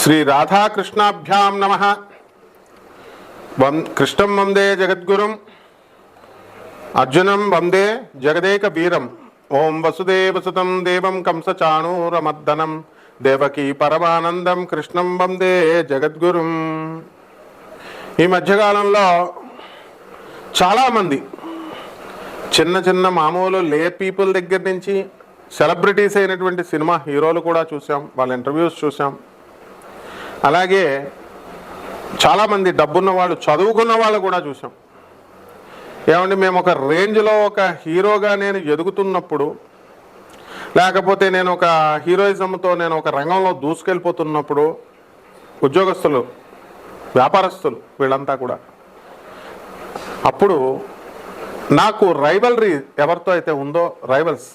శ్రీ రాధాకృష్ణాభ్యాం నమ. వం కృష్ణం వందే జగద్గురుం అర్జునం వందే జగదేక వీరం ఓం వసుదేవసుతం దేవం కంసచాణూరమర్దనం దేవకీ పరమానందం కృష్ణం వందే జగద్గురుం. ఈ మధ్యకాలంలో చాలామంది చిన్న చిన్న మామూలు లే పీపుల్ దగ్గర నుంచి సెలబ్రిటీస్ అయినటువంటి సినిమా హీరోలు కూడా చూసాం వాళ్ళ ఇంటర్వ్యూస్ చూసాం. అలాగే చాలామంది డబ్బున్న వాళ్ళు చదువుకున్న వాళ్ళు కూడా చూసాం ఏమండి మేము ఒక రేంజ్లో ఒక హీరోగా నేను ఎదుగుతున్నప్పుడు లేకపోతే నేను ఒక హీరోయిజంతో నేను ఒక రంగంలో దూసుకెళ్ళిపోతున్నప్పుడు ఉద్యోగస్తులు వ్యాపారస్తులు వీళ్ళంతా కూడా. అప్పుడు నాకు రైవల్రీ ఎవరితో అయితే ఉందో రైవల్స్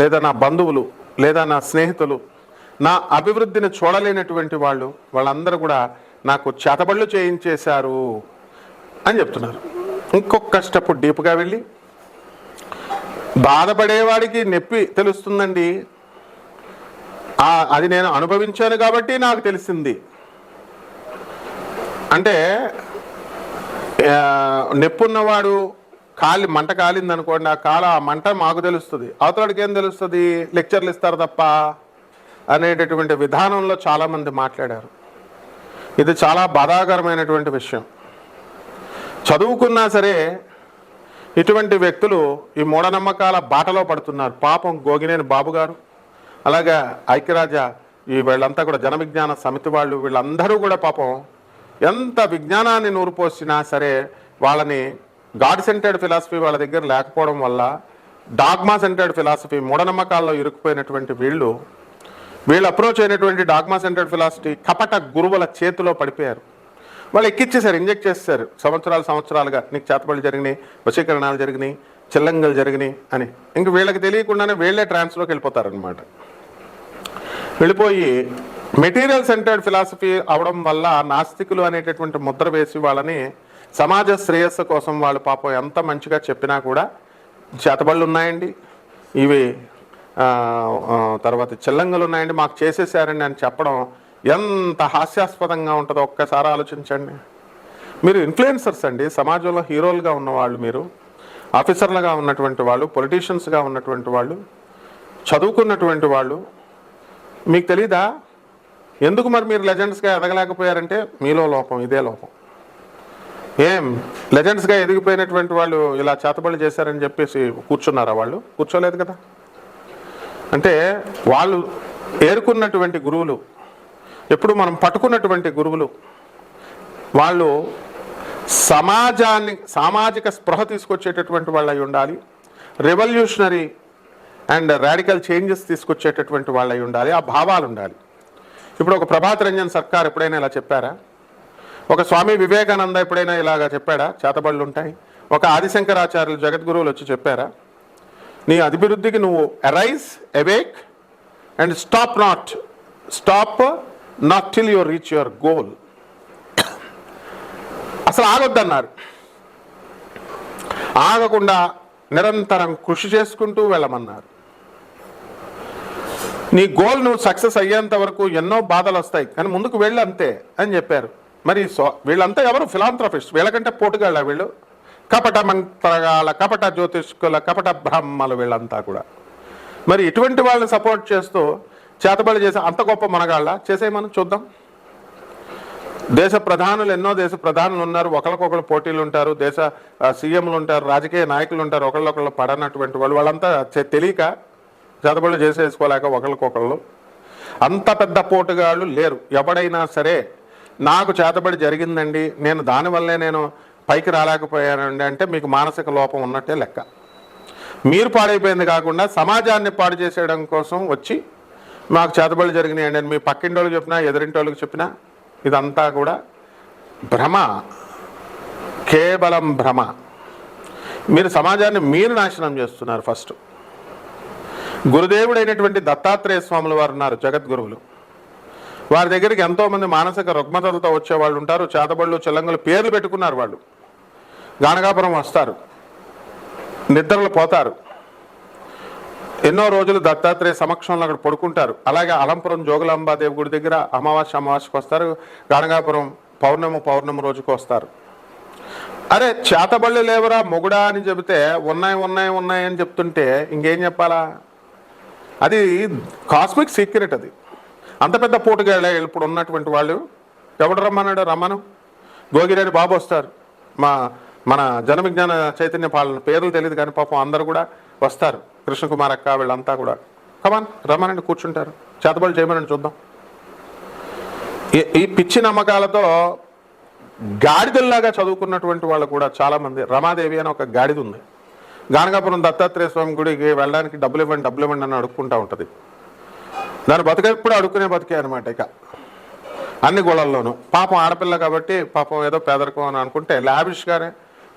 లేదా నా బంధువులు లేదా నా స్నేహితులు నా అభివృద్ధిని చూడలేనటువంటి వాళ్ళు వాళ్ళందరూ కూడా నాకు చేతబళ్ళు చేయించేశారు అని చెప్తున్నారు. ఇంకొక స్టెప్ డీప్గా వెళ్ళి బాధపడేవాడికి నొప్పి తెలుస్తుందండి. అది నేను అనుభవించాను కాబట్టి నాకు తెలిసింది. అంటే ఆ, నొప్పున్నవాడు కాలి మంట కాలింది అనుకోండి ఆ కాల ఆ మంట మాకు తెలుస్తుంది. అవతలకి ఏం తెలుస్తుంది? లెక్చర్లు ఇస్తారు తప్ప. అనేటటువంటి విధానంలో చాలామంది మాట్లాడారు. ఇది చాలా బాధాకరమైనటువంటి విషయం. చదువుకున్నా సరే ఇటువంటి వ్యక్తులు ఈ మూఢనమ్మకాల బాటలో పడుతున్నారు. పాపం గోగినేని బాబు గారు అలాగే ఐక్యరాజ ఈ వీళ్ళంతా కూడా జనవిజ్ఞాన సమితి వాళ్ళు వీళ్ళందరూ కూడా పాపం ఎంత విజ్ఞానాన్ని నూరుపోసినా సరే వాళ్ళని గాడ్ సెంటర్డ్ ఫిలాసఫీ వాళ్ళ దగ్గర లేకపోవడం వల్ల డాగ్మా సెంటర్డ్ ఫిలాసఫీ మూఢనమ్మకాల్లో ఇరుక్కుపోయినటువంటి వీళ్ళు వీళ్ళు అప్రోచ్ అయినటువంటి డాగ్మా సెంటర్డ్ ఫిలాసఫీ కపట గురువుల చేతిలో పడిపోయారు. వాళ్ళు ఎక్కిచ్చేసారు ఇంజెక్ట్ చేస్తారు సంవత్సరాలు సంవత్సరాలుగా నీకు చేతబడులు జరిగినాయి వశీకరణాలు జరిగినాయి చిల్లంగలు జరిగినాయి అని. ఇంక వీళ్ళకి తెలియకుండానే వీళ్ళే ట్రాన్స్లోకి వెళ్ళిపోతారనమాట వెళ్ళిపోయి మెటీరియల్ సెంటర్డ్ ఫిలాసఫీ అవడం వల్ల నాస్తికులు అనేటటువంటి ముద్ర వేసి వాళ్ళని సమాజ శ్రేయస్సు కోసం వాళ్ళు పాపం ఎంత మంచిగా చెప్పినా కూడా చేతబళ్ళు ఉన్నాయండి. ఇవి తర్వాత చిల్లంగలు ఉన్నాయండి మాకు చేసేసారండి అని చెప్పడం ఎంత హాస్యాస్పదంగా ఉంటుందో ఒక్కసారి ఆలోచించండి. మీరు ఇన్ఫ్లుయెన్సర్స్ అండి సమాజంలో హీరోలుగా ఉన్నవాళ్ళు మీరు ఆఫీసర్లుగా ఉన్నటువంటి వాళ్ళు పొలిటీషియన్స్గా ఉన్నటువంటి వాళ్ళు చదువుకున్నటువంటి వాళ్ళు. మీకు తెలీదా? ఎందుకు మరి మీరు లెజెండ్స్గా ఎదగలేకపోయారంటే మీలో లోపం ఇదే లోపం. ఏం? లెజెండ్స్గా ఎదిగిపోయినటువంటి వాళ్ళు ఇలా చేతబడి చేశారని చెప్పేసి కూర్చున్నారా వాళ్ళు? కూర్చోలేదు కదా? అంటే వాళ్ళు ఏరుకున్నటువంటి గురువులు ఎప్పుడు మనం పట్టుకున్నటువంటి గురువులు వాళ్ళు సమాజాన్ని సామాజిక స్పృహ తీసుకొచ్చేటటువంటి వాళ్ళు అయి ఉండాలి రెవల్యూషనరీ అండ్ రాడికల్ చేంజెస్ తీసుకొచ్చేటటువంటి వాళ్ళు అయి ఉండాలి ఆ భావాలు ఉండాలి. ఇప్పుడు ఒక ప్రభాత్ రంజన్ సర్కార్ ఎప్పుడైనా ఇలా చెప్పారా? ఒక స్వామి వివేకానంద ఎప్పుడైనా ఇలాగా చెప్పాడా? చేతబడులు ఉంటాయి. ఒక ఆదిశంకరాచార్యులు జగద్గురువులు వచ్చి చెప్పారా? నీ అభివృద్ధికి నువ్వు arise awake and stop not stop not till your reach your goal అసలు ఆగొద్దన్నారు. ఆగకుండా నిరంతరం కృషి చేసుకుంటూ వెళ్ళమన్నారు. నీ గోల్ నువ్వు సక్సెస్ అయ్యేంత వరకు ఎన్నో బాధలు వస్తాయి. కానీ ముందుకు వెళ్ళు అంతే అని చెప్పారు. మరి సో వీళ్ళంతా ఎవరు? ఫిలాంథ్రఫిస్ట్ వీళ్ళకంటే పోటుగాళ్ళ వీళ్ళు? కపట మంత్రగాల కపట జ్యోతిష్కుల కపట బ్రహ్మలు వీళ్ళంతా కూడా. మరి ఇటువంటి వాళ్ళని సపోర్ట్ చేస్తూ చేతబడి చేసే అంత గొప్ప మనగాళ్ళ చేసేయమని చూద్దాం. దేశ ప్రధానులు ఎన్నో దేశ ప్రధానులు ఉన్నారు. ఒకరికొకరు పోటీలు ఉంటారు దేశ సీఎంలు ఉంటారు రాజకీయ నాయకులు ఉంటారు ఒకళ్ళొకళ్ళు పడనటువంటి వాళ్ళు. వాళ్ళంతా తెలియక చేతబడులు చేసేసుకోలేక ఒకరికొకళ్ళు అంత పెద్ద పోటుగాళ్ళు లేరు. ఎవడైనా సరే నాకు చేతబడి జరిగిందండి. నేను దానివల్లే నేను పైకి రాలేకపోయారండి అంటే మీకు మానసిక లోపం ఉన్నట్టే లెక్క. మీరు పాడైపోయింది కాకుండా సమాజాన్ని పాడు చేసేయడం కోసం వచ్చి మాకు చేతబడులు జరిగినాయండి. అని మీ పక్కింటి వాళ్ళకి చెప్పినా ఎదిరింటి వాళ్ళకి చెప్పినా ఇదంతా కూడా భ్రమ. కేవలం భ్రమ. మీరు సమాజాన్ని మీరు నాశనం చేస్తున్నారు ఫస్ట్. గురుదేవుడైనటువంటి దత్తాత్రేయ స్వాములు వారు ఉన్నారు జగద్గురువులు. వారి దగ్గరికి ఎంతోమంది మానసిక రుగ్మతలతో వచ్చే వాళ్ళు ఉంటారు చేతబళ్ళు చెల్లంగులు పేర్లు పెట్టుకున్నారు వాళ్ళు. గానగాపురం వస్తారు. నిద్రలు పోతారు. ఎన్నో రోజులు దత్తాత్రేయ సమక్షంలో అక్కడ పడుకుంటారు. అలాగే అలంపురం జోగులాంబాదేవి గుడి దగ్గర అమావాస్య అమావాస్యకు వస్తారు. గానగాపురం పౌర్ణమి పౌర్ణమి రోజుకు వస్తారు. అరే చేతబళ్ళు లేవరా మొగుడా అని చెబితే ఉన్నాయి ఉన్నాయి ఉన్నాయి అని చెప్తుంటే ఇంకేం చెప్పాలా? అది కాస్మిక్ సీక్రెట్ అది. అంత పెద్ద పోటుగా ఇప్పుడు ఉన్నటువంటి వాళ్ళు ఎవడు రమ్మన్నాడు? రమ్మను. గోగిరేని బాబు వస్తారు. మా మన జన విజ్ఞాన చైతన్య పాలన పేర్లు తెలియదు కానీ పాపం అందరూ కూడా వస్తారు. కృష్ణకుమార్ అక్క వీళ్ళంతా కూడా. కమాన్ రమ్మనండి కూర్చుంటారు. చేతబడులు చేయమనండి చూద్దాం. ఈ- ఈ పిచ్చి నమ్మకాలతో గాడిదల్లాగా చదువుకున్నటువంటి వాళ్ళు కూడా చాలా మంది రమాదేవి అని ఒక గాడిద ఉంది. గానగాపురం దత్తాత్రేయ స్వామి గుడికి వెళ్ళడానికి డబ్బులు ఇవ్వండి డబ్బులు ఇవ్వండి అని అడుక్కుంటా ఉంటుంది. దాని బతికప్పుడు అడుక్కునే బతికే అనమాట ఇక. అన్ని గోళల్లోనూ. పాపం ఆడపిల్ల కాబట్టి పాపం ఏదో పేదరికం అని అనుకుంటే లావిష్గానే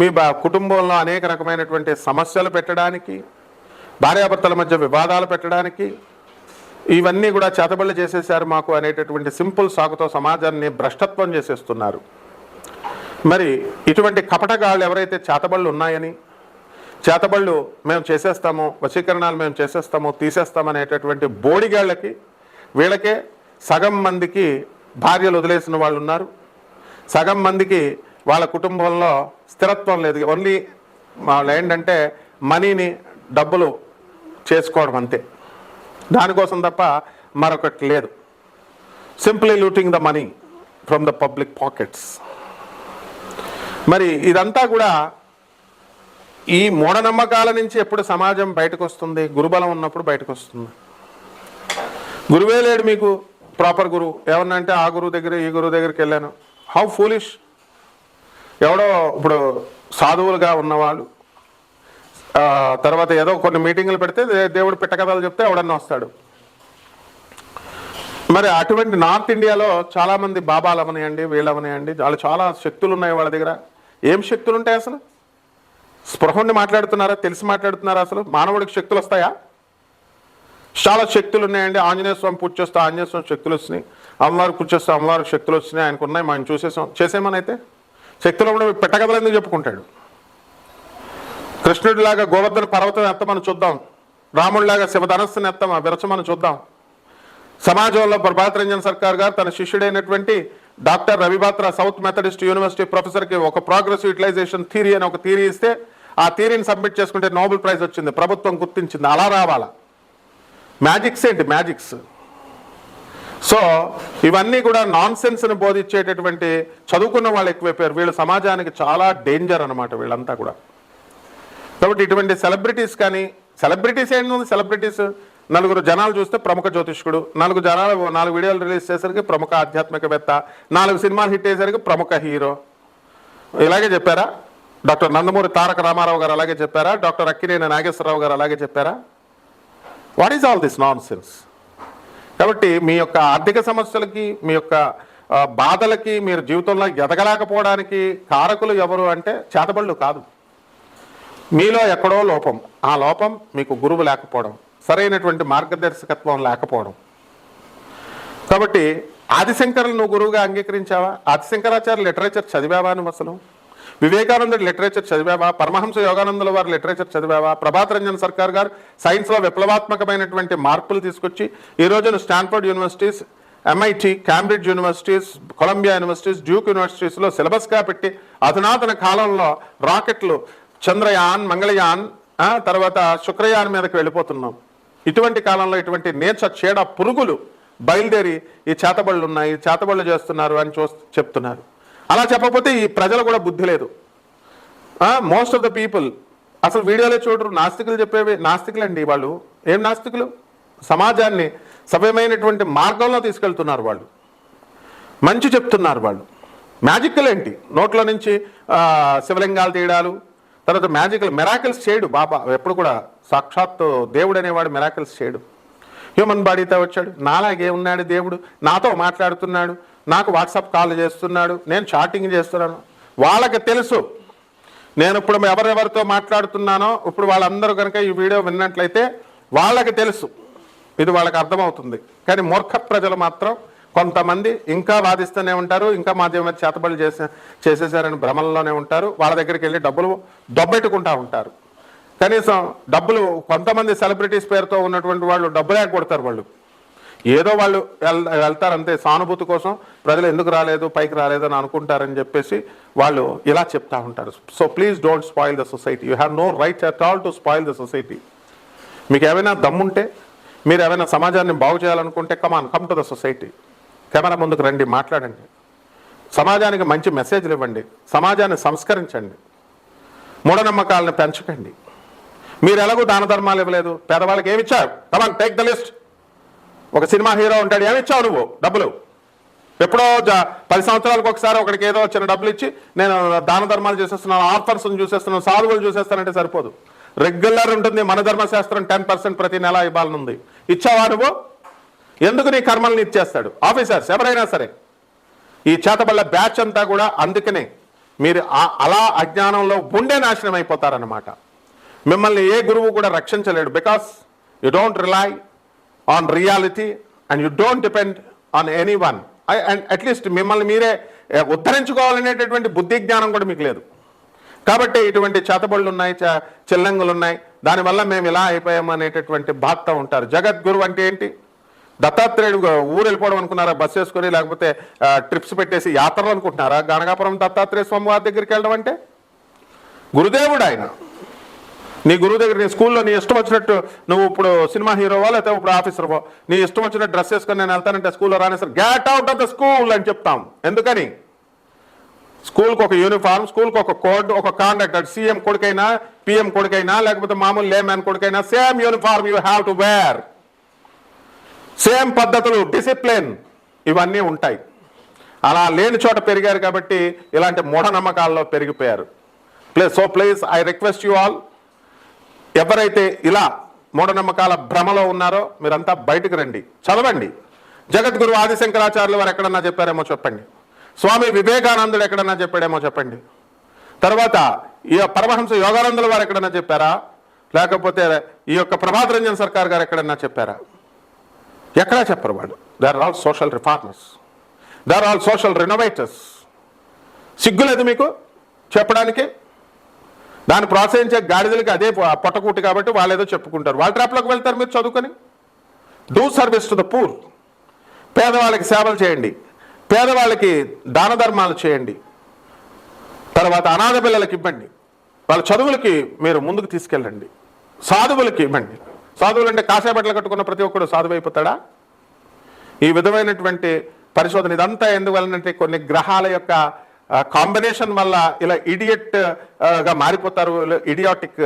మీ కుటుంబంలో అనేక రకమైనటువంటి సమస్యలు పెట్టడానికి భార్యాభర్తల మధ్య వివాదాలు పెట్టడానికి ఇవన్నీ కూడా చేతబళ్ళు చేసేసారు మాకు అనేటటువంటి సింపుల్ సాకుతో సమాజాన్ని భ్రష్టత్వం చేసేస్తున్నారు. మరి ఇటువంటి కపటగాళ్ళు ఎవరైతే చేతబళ్ళు ఉన్నాయని చేతబళ్ళు మేము చేసేస్తాము వశీకరణాలు మేము చేసేస్తాము తీసేస్తామనేటటువంటి బోడిగాళ్ళకి వీళ్ళకే సగం మందికి భార్యలు వదిలేసిన వాళ్ళు ఉన్నారు. సగం మందికి వాళ్ళ కుటుంబంలో స్థిరత్వం లేదు. ఓన్లీ వాళ్ళు ఏంటంటే మనీని డబ్బులు చేసుకోవడం అంతే. దానికోసం తప్ప మరొకటి లేదు. Simply looting the money from the public pockets మరి ఇదంతా కూడా ఈ మూఢనమ్మకాల నుంచి ఎప్పుడు సమాజం బయటకు వస్తుంది గురుబలం ఉన్నప్పుడు బయటకు వస్తుంది గురువే లేడు మీకు ప్రాపర్ గురువు ఏమన్నా అంటే ఆ గురువు దగ్గర ఈ గురువు దగ్గరికి వెళ్ళాను. హౌ ఫూలిష్ ఎవడో ఇప్పుడు సాధువులుగా ఉన్నవాళ్ళు తర్వాత ఏదో కొన్ని మీటింగులు పెడితే దేవుడు పిట్టకథలు చెప్తే ఎవడన్నా వస్తాడు. మరి అటువంటి నార్త్ ఇండియాలో చాలా మంది బాబాలు అవనియండి వీళ్ళు అవనియండి వాళ్ళు చాలా శక్తులు ఉన్నాయి వాళ్ళ దగ్గర. ఏం శక్తులు ఉంటాయి అసలు? స్పృహండి మాట్లాడుతున్నారా తెలిసి మాట్లాడుతున్నారా అసలు? మానవుడికి శక్తులు వస్తాయా? చాలా శక్తులు ఉన్నాయండి. ఆంజనేయ స్వామి పూజ చేస్తే ఆంజనేయ స్వామి శక్తులు వచ్చినాయి అమ్మవారికి పూజ చేస్తే అమ్మవారికి శక్తులు వచ్చినాయి ఆయనకు ఉన్నాయి. మనం చూసేసాం. చేసేమని అయితే శక్తులు కూడా ఎందుకు చెప్పుకుంటాడు. కృష్ణుడిలాగా గోవర్ధన పర్వతం ఎత్తమని చూద్దాం. రాముడిలాగా శివధనస్సుని ఎత్తమా విరచమని చూద్దాం. సమాజంలో ప్రభాత్ రంజన్ సర్కార్ గారు తన శిష్యుడైనటువంటి doctor Ravi Batra South Methodist University ప్రొఫెసర్కి ఒక ప్రోగ్రెస్ యూటిలైజేషన్ థీరీ అని ఒక థీరీ ఇస్తే ఆ థియరీని సబ్మిట్ చేసుకుంటే నోబెల్ ప్రైజ్ వచ్చింది. ప్రభుత్వం గుర్తించింది. అలా రావాలా? మ్యాజిక్స్ ఏంటి? మ్యాజిక్స్. సో ఇవన్నీ కూడా నాన్ సెన్స్ని బోధించేటటువంటి చదువుకున్న వాళ్ళు ఎక్కువైపోయారు. వీళ్ళు సమాజానికి చాలా డేంజర్ అనమాట వీళ్ళంతా కూడా. కాబట్టి ఇటువంటి సెలబ్రిటీస్ కానీ సెలబ్రిటీస్ ఏంటి సెలబ్రిటీస్. నలుగురు జనాలు చూస్తే ప్రముఖ జ్యోతిష్కుడు నాలుగు జనాలు నాలుగు వీడియోలు రిలీజ్ చేసరికి ప్రముఖ ఆధ్యాత్మికవేత్త నాలుగు సినిమాలు హిట్ అయ్యేసరికి ప్రముఖ హీరో. ఇలాగే చెప్పారా? డాక్టర్ నందమూరి తారక రామారావు గారు అలాగే చెప్పారా? డాక్టర్ అక్కినేని నాగేశ్వరరావు గారు అలాగే చెప్పారా? What is all this nonsense కాబట్టి మీ యొక్క ఆర్థిక సమస్యలకి మీ యొక్క బాధలకి మీరు జీవితంలో ఎదగలేకపోవడానికి కారకులు ఎవరు అంటే చేతబళ్ళు కాదు. మీలో ఎక్కడో లోపం. ఆ లోపం మీకు గురువు లేకపోవడం సరైనటువంటి మార్గదర్శకత్వం లేకపోవడం. కాబట్టి ఆదిశంకరులు నువ్వు గురువుగా అంగీకరించావా? ఆదిశంకరాచార్య లిటరేచర్ చదివావా నువ్వు అసలు? వివేకానందుడు లిటరేచర్ చదివావా? పరమహంస యోగానందుల వారి లిటరేచర్ చదివావా? ప్రభాత్ రంజన్ సర్కార్ గారు సైన్స్లో విప్లవాత్మకమైనటువంటి మార్పులు తీసుకొచ్చి ఈ రోజున Stanford universities MIT Cambridge universities Columbia universities Duke యూనివర్సిటీస్లో సిలబస్గా పెట్టి అధునాతన కాలంలో రాకెట్లు చంద్రయాన్ మంగళయాన్ తర్వాత శుక్రయాన్ మీదకి వెళ్ళిపోతున్నాం. ఇటువంటి కాలంలో ఇటువంటి నేచ చీడ పురుగులు బయలుదేరి ఈ చేతబళ్ళు ఉన్నాయి చేతబళ్ళు చేస్తున్నారు అని చూ చెప్తున్నారు. అలా చెప్పకపోతే ఈ ప్రజలు కూడా బుద్ధి లేదు. మోస్ట్ ఆఫ్ ద పీపుల్ అసలు వీడియోలో చూడరు నాస్తికులు చెప్పేవి నాస్తికులండి వాళ్ళు. ఏం నాస్తికులు? సమాజాన్ని సభ్యమైనటువంటి మార్గంలో తీసుకెళ్తున్నారు వాళ్ళు. మంచి చెప్తున్నారు వాళ్ళు. మ్యాజిక్లు ఏంటి? నోట్లో నుంచి శివలింగాలు తీయడాలు తర్వాత మ్యాజికల్ మెరాకిల్స్ చేయడు బాబా. ఎప్పుడు కూడా సాక్షాత్తు దేవుడు అనేవాడు మెరాకిల్స్ చేయడు. హ్యూమన్ బాడీతో వచ్చాడు. నాలాగే ఉన్నాడు దేవుడు. నాతో మాట్లాడుతున్నాడు. నాకు వాట్సాప్ కాల్ చేస్తున్నాడు నేను చాటింగ్ చేస్తున్నాను. వాళ్ళకి తెలుసు. నేను ఇప్పుడు ఎవరెవరితో మాట్లాడుతున్నానో ఇప్పుడు వాళ్ళందరూ కనుక ఈ వీడియో విన్నట్లయితే వాళ్ళకి తెలుసు. ఇది వాళ్ళకి అర్థమవుతుంది. కానీ మూర్ఖ ప్రజలు మాత్రం కొంతమంది ఇంకా వాదిస్తూనే ఉంటారు ఇంకా మాధ్యమ చేతబడి చేసే చేసేసారని భ్రమల్లోనే ఉంటారు. వాళ్ళ దగ్గరికి వెళ్ళి డబ్బులు దొబ్బెట్టుకుంటా ఉంటారు. కనీసం డబ్బులు కొంతమంది సెలబ్రిటీస్ పేరుతో ఉన్నటువంటి వాళ్ళు డబ్బులే కొడతారు వాళ్ళు. ఏదో వాళ్ళు వెల్ వెళ్తారు అంతే. సానుభూతి కోసం ప్రజలు ఎందుకు రాలేదు పైకి రాలేదు అని అనుకుంటారని చెప్పేసి వాళ్ళు ఇలా చెప్తా ఉంటారు. So please don't spoil the society you have no right at all to spoil the society మీకు ఏమైనా దమ్ముంటే మీరు ఏమైనా సమాజాన్ని బాగు చేయాలనుకుంటే come on come to the society camera ముందుకు రండి మాట్లాడండి. సమాజానికి మంచి మెసేజ్లు ఇవ్వండి. సమాజాన్ని సంస్కరించండి. మూఢనమ్మకాలను పెంచకండి. మీరు ఎలాగో దాన ధర్మాలు ఇవ్వలేదు. పేదవాళ్ళకి ఏమి ఇచ్చారు? Come on take the list ఒక సినిమా హీరో ఉంటాడు ఏమిచ్చావు నువ్వు? డబ్బులు. ఎప్పుడో జ- పది సంవత్సరాలకు ఒకసారి ఒకడికి ఏదో చిన్న డబ్బులు ఇచ్చి నేను దాన ధర్మాలు చేసేస్తున్నాను ఆర్ఫర్స్ని చూసేస్తున్నాను సాధువులు చూసేస్తానంటే సరిపోదు. రెగ్యులర్ ఉంటుంది మన ధర్మశాస్త్రం టెన్ పర్సెంట్ ప్రతి నెల ఇవ్వాలనుంది. ఇచ్చావా నువ్వు? ఎందుకు నీ కర్మల్ని ఇచ్చేస్తాడు ఆఫీసర్స్ ఎవరైనా సరే. ఈ చేతబళ్ళ బ్యాచ్ అంతా కూడా అందుకనే మీరు అలా అజ్ఞానంలో ఉండే నాశనం అయిపోతారనమాట మిమ్మల్ని ఏ గురువు కూడా రక్షించలేడు because you don't rely on reality and you don't depend on anyone and at least మిమ్మల్ని మీరే eh, ఉద్ధరించుకోవాలనేటటువంటి బుద్ధి జ్ఞానం కూడా మీకు లేదు. కాబట్టి ఇటువంటి చేతబడులు ఉన్నాయి చ- చిల్లంగులు ఉన్నాయి. దానివల్ల మేము ఇలా అయిపోయాము అనేటటువంటి బాధ ఉంటారు. జగద్గురు అంటే ఏంటి? దత్తాత్రేయుడు ఊరు వెళ్ళిపోవడం అనుకున్నారా? బస్ వేసుకొని లేకపోతే ట్రిప్స్ పెట్టేసి యాత్రలు అనుకుంటున్నారా? గణగాపురం దత్తాత్రేయ స్వామి వారి దగ్గరికి వెళ్ళడం అంటే? గురుదేవుడు ఆయన. నీ గురువు దగ్గర నీ స్కూల్లో నీ ఇష్టం వచ్చినట్టు నువ్వు ఇప్పుడు సినిమా హీరోవా లేకపోతే ఇప్పుడు ఆఫీసర్వో? నీ ఇష్టం వచ్చినట్టు డ్రెస్ వేసుకొని నేను వెళ్తానంటే స్కూల్లో రానేసరి get out of the school అని చెప్తాం. ఎందుకని? స్కూల్కి ఒక యూనిఫామ్ స్కూల్కి ఒక కోడ్ ఒక కాండక్ట్ అటు సీఎం కొడుకైనా పిఎం కొడుకైనా లేకపోతే మామూలు లేమ్యాన్ కొడుకైనా same uniform you have to wear same పద్ధతులు డిసిప్లిన్ ఇవన్నీ ఉంటాయి. అలా లేని చోట పెరిగారు కాబట్టి ఇలాంటి మూఢనమ్మకాల్లో పెరిగిపోయారు. Play so please I request you all ఎవరైతే ఇలా మూఢనమ్మకాల భ్రమలో ఉన్నారో మీరంతా బయటకు రండి. చదవండి. జగద్గురు ఆదిశంకరాచార్యులు వారు ఎక్కడన్నా చెప్పారేమో చెప్పండి. స్వామి వివేకానందుడు ఎక్కడన్నా చెప్పాడేమో చెప్పండి. తర్వాత ఈ పరమహంస యోగానందుల వారు ఎక్కడన్నా చెప్పారా? లేకపోతే ఈ యొక్క ప్రభాత్ రంజన్ సర్కార్ గారు ఎక్కడన్నా చెప్పారా? ఎక్కడా చెప్పరు వాళ్ళు. They are all social reformers they are all social renovators సిగ్గులేదు మీకు చెప్పడానికి? దాన్ని ప్రోత్సహించే గాడిదలకి అదే పొట్టకూటి కాబట్టి వాళ్ళు ఏదో చెప్పుకుంటారు. వాళ్ళ ట్రాప్లోకి వెళ్తారు మీరు చదువుకొని? Do service to the poor పేదవాళ్ళకి సేవలు చేయండి. పేదవాళ్ళకి దాన ధర్మాలు చేయండి. తర్వాత అనాథ పిల్లలకి ఇవ్వండి. వాళ్ళ చదువులకి మీరు ముందుకు తీసుకెళ్ళండి. సాధువులకి ఇవ్వండి. సాధువులు అంటే కాషాయ బట్టలు కట్టుకున్న ప్రతి ఒక్కడు సాధువు అయిపోతాడా? ఈ విధమైనటువంటి పరిశోధన ఇదంతా ఎందువలనంటే కొన్ని గ్రహాల యొక్క కాంబినేషన్ వల్ల ఇలా ఇడియట్గా మారిపోతారు ఇడియాటిక్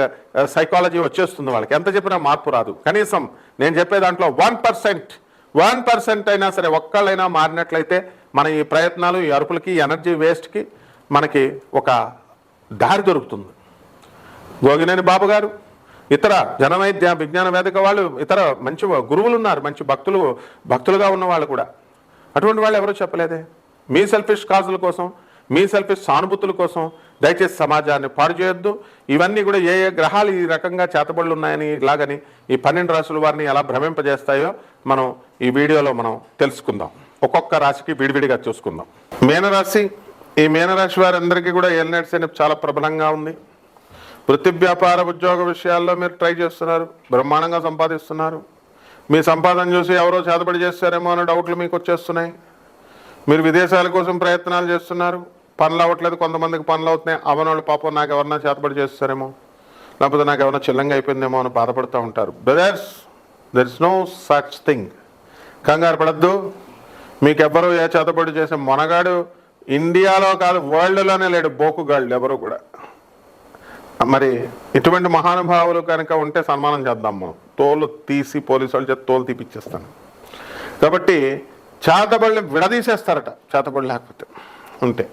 సైకాలజీ వచ్చేస్తుంది వాళ్ళకి. ఎంత చెప్పినా మార్పు రాదు. కనీసం నేను చెప్పే దాంట్లో వన్ పర్సెంట్ వన్ పర్సెంట్ అయినా సరే ఒక్కళ్ళైనా మారినట్లయితే మన ఈ ప్రయత్నాలు ఈ అరుపులకి ఎనర్జీ వేస్ట్కి మనకి ఒక దారి దొరుకుతుంది. గోగినేని బాబు గారు ఇతర జనవైద్య విజ్ఞాన వేదిక వాళ్ళు ఇతర మంచి గురువులు ఉన్నారు మంచి భక్తులు భక్తులుగా ఉన్న వాళ్ళు కూడా. అటువంటి వాళ్ళు ఎవరూ చెప్పలేదే. మీ సెల్ఫిష్ కాజుల కోసం మీ సెల్ఫిష్ సానుభూతుల కోసం దయచేసి సమాజాన్ని పాడు చేయొద్దు. ఇవన్నీ కూడా ఏ ఏ గ్రహాలు ఈ రకంగా చేతబడులు ఉన్నాయని ఇలాగని ఈ పన్నెండు రాశుల వారిని ఎలా భ్రమింపజేస్తాయో మనం ఈ వీడియోలో మనం తెలుసుకుందాం. ఒక్కొక్క రాశికి విడివిడిగా చూసుకుందాం. మీనరాశి ఈ మీనరాశి వారందరికీ కూడా ఎల్నెట్స్ అనేది చాలా ప్రబలంగా ఉంది. వృత్తి వ్యాపార ఉద్యోగ విషయాల్లో మీరు ట్రై చేస్తున్నారు బ్రహ్మాండంగా సంపాదిస్తున్నారు. మీ సంపాదన చూసి ఎవరో చేతబడి చేస్తారేమో అనే డౌట్లు మీకు వచ్చేస్తున్నాయి. మీరు విదేశాల కోసం ప్రయత్నాలు చేస్తున్నారు. పనులు అవ్వట్లేదు కొంతమందికి పనులు అవుతున్నాయి అవనోళ్ళు పాపం నాకు ఎవరన్నా చేతబడి చేస్తారేమో లేకపోతే నాకు ఎవరైనా చిల్లంగా అయిపోయిందేమో అని బాధపడుతూ ఉంటారు. Brothers there is no such thing కంగారు పడద్దు. మీకెవ్వరూ ఏ చేతబడి చేసే మొనగాడు ఇండియాలో కాదు వరల్డ్లోనే లేడు బోకుగాళ్ళు ఎవరు కూడా. మరి ఇటువంటి మహానుభావులు కనుక ఉంటే సన్మానం చేద్దాం మనం. తోలు తీసి పోలీసు వాళ్ళు చేత తోలు తీపిచ్చేస్తాను. కాబట్టి చేతబడిని విడదీసేస్తారట. చేతబడి లేకపోతే ఉంటే.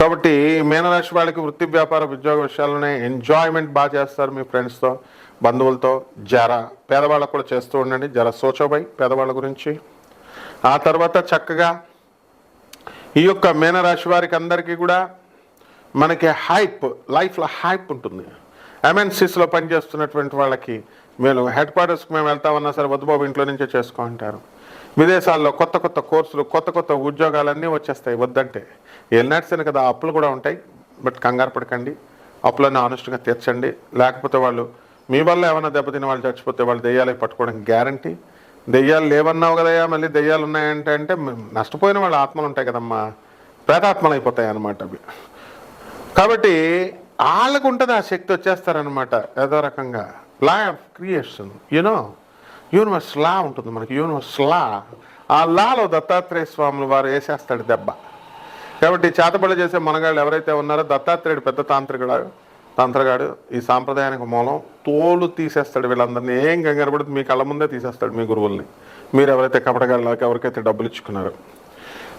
కాబట్టి మీనరాశి వాళ్ళకి వృత్తి వ్యాపార ఉద్యోగ విషయాల్లోనే ఎంజాయ్మెంట్ బాగా చేస్తారు మీ ఫ్రెండ్స్తో బంధువులతో జర పేదవాళ్ళకు కూడా చేస్తూ ఉండండి. జర సోచోబై పేదవాళ్ళ గురించి. ఆ తర్వాత చక్కగా ఈ యొక్క మీనరాశి వారికి అందరికీ కూడా మనకి హైప్ లైఫ్లో హైప్ ఉంటుంది. ఎంఎన్సీస్లో పనిచేస్తున్నటువంటి వాళ్ళకి మేము హెడ్ క్వార్టర్స్కి మేము వెళ్తామన్నా సరే వద్దుబాబు ఇంట్లో నుంచే చేసుకో అంటారు విదేశాల్లో కొత్త కొత్త కోర్సులు కొత్త కొత్త ఉద్యోగాలన్నీ వచ్చేస్తాయి వద్దంటే. వెళ్ళినట్టు కదా అప్పులు కూడా ఉంటాయి. బట్ కంగారు పడకండి. అప్పులన్నీ ఆనెస్ట్గా తీర్చండి. లేకపోతే వాళ్ళు మీ వల్ల ఏమైనా దెబ్బతిన వాళ్ళు చచ్చిపోతే వాళ్ళు దెయ్యాలకి పట్టుకోవడం గ్యారంటీ. దెయ్యాలు లేవన్నావు కదయ్యా మళ్ళీ దెయ్యాలు ఉన్నాయంటే అంటే నష్టపోయిన వాళ్ళ ఆత్మలు ఉంటాయి కదమ్మా. ప్రేతాత్మలు అయిపోతాయి అన్నమాట అవి. కాబట్టి వాళ్ళకు ఉంటుంది ఆ శక్తి వచ్చేస్తారనమాట ఏదో రకంగా. Law of creation you know universe law ఉంటుంది మనకి యూనివర్స్ లా ఆ లాలో దత్తాత్రేయ స్వాములు వారు వేసేస్తాడు దెబ్బ. కాబట్టి చేతబడి చేసే మనగాళ్ళు ఎవరైతే ఉన్నారో దత్తాత్రేయుడు పెద్ద తాంత్రికుడు తంత్రగాడు ఈ సాంప్రదాయానికి మూలం తోలు తీసేస్తాడు వీళ్ళందరినీ. ఏం కంగారు పడితే మీ కళ్ళ ముందే తీసేస్తాడు మీ గురువుల్ని. మీరు ఎవరైతే కపటగాళ్ళకి ఎవరికైతే డబ్బులు ఇచ్చుకున్నారో.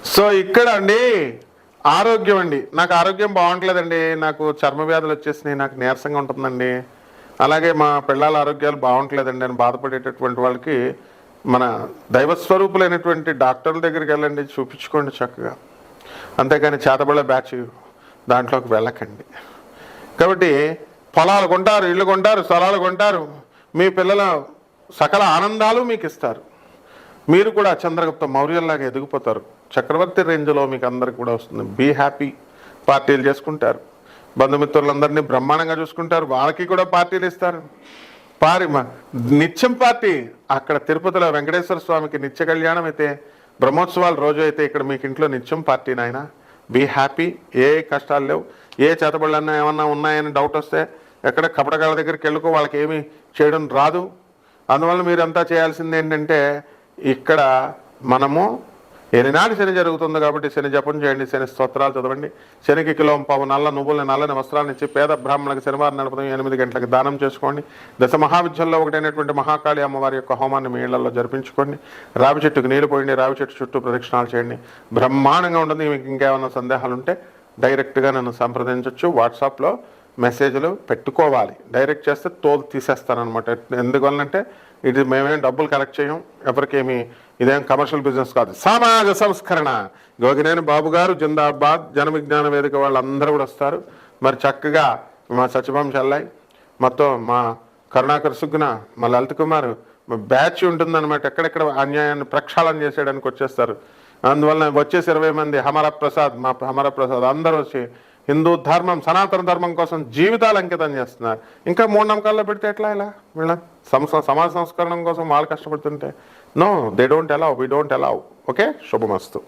సో ఇక్కడ అండి ఆరోగ్యం అండి. నాకు ఆరోగ్యం బాగుంటలేదండి. నాకు చర్మ వ్యాధులు వచ్చేసినాయి నాకు నీరసంగా ఉంటుందండి. అలాగే మా పిల్లల ఆరోగ్యాలు బాగుంటలేదండి. అని బాధపడేటటువంటి వాళ్ళకి మన దైవస్వరూపులైనటువంటి డాక్టర్ల దగ్గరికి వెళ్ళండి చూపించుకోండి చక్కగా. అంతేకాని చేతబడే బ్యాచ్ దాంట్లోకి వెళ్ళకండి. కాబట్టి పొలాలు కొంటారు ఇళ్ళు కొంటారు స్థలాలు కొంటారు. మీ పిల్లల సకల ఆనందాలు మీకు ఇస్తారు. మీరు కూడా చంద్రగుప్త మౌర్యంలాగా ఎదిగిపోతారు. చక్రవర్తి రేంజ్లో మీకు అందరికి కూడా వస్తుంది. బీ హ్యాపీ పార్టీలు చేసుకుంటారు. బంధుమిత్రులందరినీ బ్రహ్మాండంగా చూసుకుంటారు. వాళ్ళకి కూడా పార్టీలు ఇస్తారు. పారి మ- నిత్యం పార్టీ. అక్కడ తిరుపతిలో వెంకటేశ్వర స్వామికి నిత్య కళ్యాణం అయితే బ్రహ్మోత్సవాలు రోజు అయితే ఇక్కడ మీకు ఇంట్లో నిత్యం పార్టీ నాయన. బీ హ్యాపీ ఏ కష్టాలు లేవు. ఏ చేతబడులన్నా ఏమన్నా ఉన్నాయని డౌట్ వస్తే ఎక్కడ కపటగాళ్ళ దగ్గరికి వెళ్ళుకో. వాళ్ళకి ఏమీ చేయడం రాదు. అందువల్ల మీరంతా చేయాల్సింది ఏంటంటే ఇక్కడ మనము ఎనినాడు శని జరుగుతుంది కాబట్టి శని జపం చేయండి శని స్తోత్రాలు చదవండి. శనికి కిలో పావు నల్ల నువ్వుల్ని నల్లని వస్త్రాలను ఇచ్చి పేద బ్రాహ్మణులకు శనివారం నడపడం ఎనిమిది గంటలకు దానం చేసుకోండి. దశ మహావిద్యల్లో ఒకటైనటువంటి మహాకాళి అమ్మవారి యొక్క హోమాన్ని మీ ఇళ్ళలో జరిపించుకోండి. రావి చెట్టుకు నీళ్ళు పోయండి రావి చెట్టు చుట్టూ ప్రదక్షిణాలు చేయండి. బ్రహ్మాండంగా ఉంటుంది మీకు ఇంకేమైనా సందేహాలు ఉంటే డైరెక్ట్గా నన్ను సంప్రదించవచ్చు వాట్సాప్లో మెసేజ్లు పెట్టుకోవాలి. డైరెక్ట్ చేస్తే తోలు తీసేస్తానమాట ఎందువల్లంటే ఇది మేమేం డబ్బులు కలెక్ట్ చేయం. ఎవరికేమి ఇదేం కమర్షియల్ బిజినెస్ కాదు. సమాజ సంస్కరణ. గోగినేని బాబు గారు జిందాబాద్ జన విజ్ఞాన వేదిక వాళ్ళందరూ కూడా వస్తారు. మరి చక్కగా మా సత్యభామ చెల్లై మొత్తం మా కరుణాకర్ సుగ్న మా లలిత్ కుమార్ బ్యాచ్ ఉంటుందన్నమాట. ఎక్కడెక్కడ అన్యాయాన్ని ప్రక్షాళన చేసేయడానికి వచ్చేస్తారు. అందువల్ల వచ్చేసి ఇరవై మంది హమర ప్రసాద్ మా హమర ప్రసాద్ అందరూ వచ్చి హిందూ ధర్మం సనాతన ధర్మం కోసం జీవితాలు అంకితం చేస్తున్నారు. ఇంకా మూఢనమ్మకాల్లో పెడితే ఎట్లా ఇలా? వీళ్ళ సంస సమాజ సంస్కరణం కోసం వాళ్ళు కష్టపడుతుంటే. No they don't allow we don't allow. Okay? Subhamastu.